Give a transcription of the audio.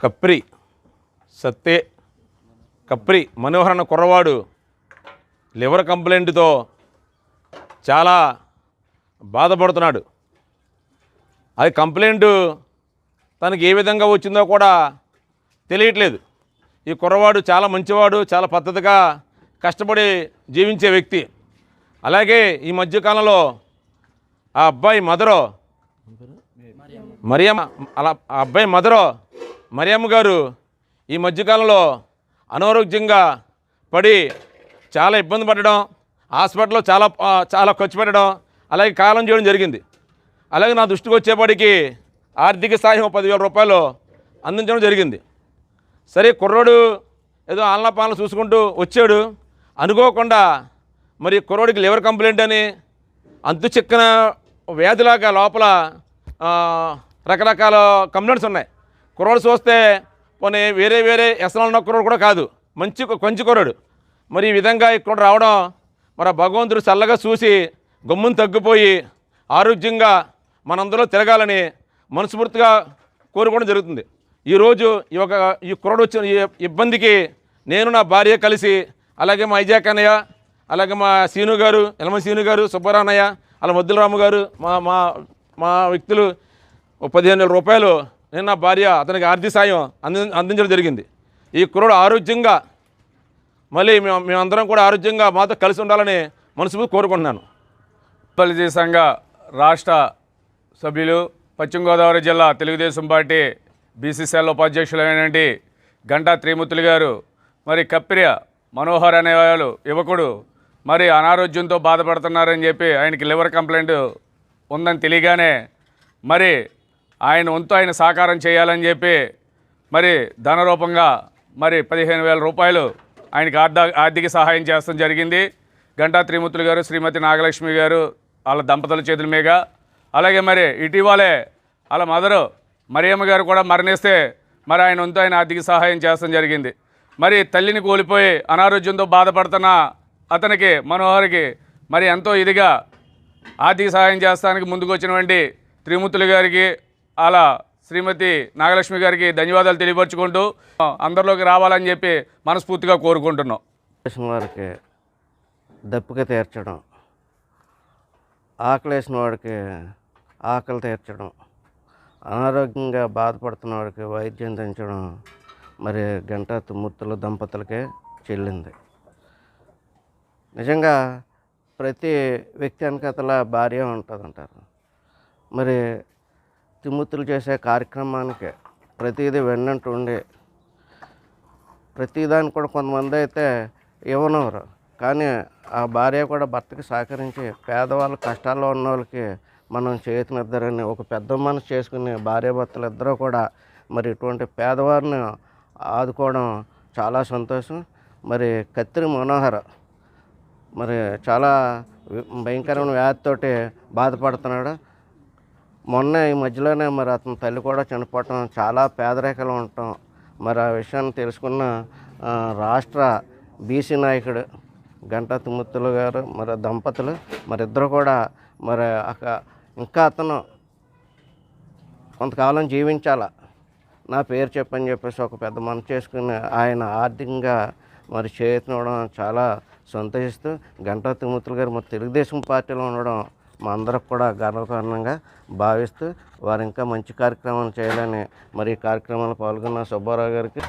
కప్రి సత్తే కప్రి మనోహరణ అన్న కుర్రవాడు లివర్ కంప్లైంట్తో చాలా బాధపడుతున్నాడు. అది కంప్లైంట్ తనకి ఏ విధంగా వచ్చిందో కూడా తెలియట్లేదు. ఈ కుర్రవాడు చాలా మంచివాడు చాలా పద్ధతిగా కష్టపడి జీవించే వ్యక్తి. అలాగే ఈ మధ్యకాలంలో ఆ అబ్బాయి మదరో మరియమ్మ అలా ఆ అబ్బాయి మదరో మరియమ్మ గారు ఈ మధ్యకాలంలో అనారోగ్యంగా పడి చాలా ఇబ్బంది పడడం హాస్పిటల్లో చాలా చాలా ఖర్చు పెట్టడం అలాగే కాలం చేయడం జరిగింది. అలాగే నా దృష్టికి వచ్చేప్పటికి ఆర్థిక సాయం పదివేల రూపాయలు అందించడం జరిగింది. సరే కుర్రోడు ఏదో ఆన్ల పాలన చూసుకుంటూ వచ్చాడు. అనుకోకుండా మరి కుర్రోడికి లివర్ కంప్లైంట్ అని అంతు చిక్కన వ్యాధిలాగా లోపల రకరకాల కంప్లైంట్స్ ఉన్నాయి. కుర్రోడు చూస్తే పోనీ వేరే వేరే ఎసలు ఉన్న కుర్రోడు కూడా కాదు. మంచి కొంచి కుర్రోడు. మరి ఈ విధంగా ఇక్కడ రావడం మరి భగవంతుడు చల్లగా చూసి గమ్మును తగ్గిపోయి ఆరోగ్యంగా మనందరూ తిరగాలని మనస్ఫూర్తిగా కోరుకోవడం జరుగుతుంది. ఈరోజు ఈ యొక్క ఈ కురడు వచ్చిన ఈ ఇబ్బందికి నేను నా భార్య కలిసి అలాగే మా ఐజాక్ అన్నయ్య అలాగే మా సీను గారు ఎలమ సీను గారు సుబ్బరామయ్య అలా మద్దులరాము గారు మా మా మా వ్యక్తులు పదిహేను వేల రూపాయలు నేను నా భార్య అతనికి ఆర్థిక సాయం అంది అందించడం జరిగింది. ఈ కుర్రోడు ఆరోగ్యంగా మళ్ళీ మేము మేమందరం కూడా ఆరోగ్యంగా మాతో కలిసి ఉండాలని మనసు కోరుకుంటున్నాను. పల్లి సంఘ రాష్ట్ర సభ్యులు పశ్చిమ గోదావరి జిల్లా తెలుగుదేశం పార్టీ బీసీసీఎల్ ఉపాధ్యక్షులైనటువంటి గంటా త్రిమూర్తులు గారు మరి కప్రియ మనోహర్ అనే వాళ్ళు యువకుడు మరి అనారోగ్యంతో బాధపడుతున్నారని చెప్పి ఆయనకి లివర్ కంప్లైంట్ ఉందని తెలియగానే మరి ఆయన వంతు ఆయన సాకారం చేయాలని చెప్పి మరి ధన రూపంగా మరి పదిహేను వేల రూపాయలు ఆయనకి ఆర్థిక సహాయం చేస్తాం జరిగింది. గంటా త్రిమూర్తులు గారు శ్రీమతి నాగలక్ష్మి గారు వాళ్ళ దంపతుల చేతుల మీద. అలాగే మరి ఇటీవలే వాళ్ళ మదరు మరియమ్మ గారు కూడా మరణిస్తే మరి ఆయన వంతు ఆయన ఆర్థిక సహాయం చేస్తాం జరిగింది. మరి తల్లిని కోల్పోయి అనారోగ్యంతో బాధపడుతున్న అతనికి మనోహర్కి మరి ఎంతో ఇదిగా ఆర్థిక సహాయం చేస్తానికి ముందుకు త్రిమూర్తులు గారికి అలా శ్రీమతి నాగలక్ష్మి గారికి ధన్యవాదాలు తెలియపరుచుకుంటూ అందరిలోకి రావాలని చెప్పి మనస్ఫూర్తిగా కోరుకుంటున్నాం. గారికి దప్పిక తీర్చడం ఆకలేసిన వాడికి ఆకలి తీర్చడం అనారోగ్యంగా బాధపడుతున్న వాడికి వైద్యం అందించడం మరి గంటా తుమ్ముత్తుల దంపతులకే చెల్లింది. నిజంగా ప్రతి వ్యక్తి వెనకతల భార్య ఉంటుంది అంటారు మరి తిమ్ముత్తులు చేసే కార్యక్రమానికి ప్రతిదీ వెన్నంటూ ఉండి ప్రతిదానికి కూడా కొంతమంది అయితే ఇవ్వనవరు కానీ ఆ భార్య కూడా భర్తకి సహకరించి పేదవాళ్ళ కష్టాల్లో ఉన్న వాళ్ళకి మనం చేతినిద్దరని ఒక పెద్ద మనసు చేసుకుని భార్యాభర్తలు ఇద్దరూ కూడా మరి ఇటువంటి పేదవారిని ఆదుకోవడం చాలా సంతోషం. మరి కత్తిరి మనోహర్ మరి చాలా భయంకరమైన వ్యాధితోటి బాధపడుతున్నాడు. మొన్న ఈ మధ్యలోనే మరి అతని తల్లి కూడా చనిపోవటం చాలా పేదరికలు ఉండటం. మరి ఆ విషయాన్ని తెలుసుకున్న రాష్ట్ర బీసీ నాయకుడు గంటా తుమ్ముత్తులు గారు మరి దంపతులు మరి ఇద్దరు కూడా మరి అక ఇంకా అతను కొంతకాలం జీవించాలా. నా పేరు చెప్పని చెప్పేసి ఒక పెద్ద మనం చేసుకుని ఆయన ఆర్థికంగా మరి చేతినవడం చాలా సంతోషిస్తూ గంటా తిమ్మతులు గారు మరి తెలుగుదేశం పార్టీలో ఉండడం మా అందరికి కూడా గర్వకారణంగా భావిస్తూ వారు ఇంకా మంచి కార్యక్రమాలు చేయాలని మరి ఈ కార్యక్రమాలు పాల్గొన్న సుబ్బారావు గారికి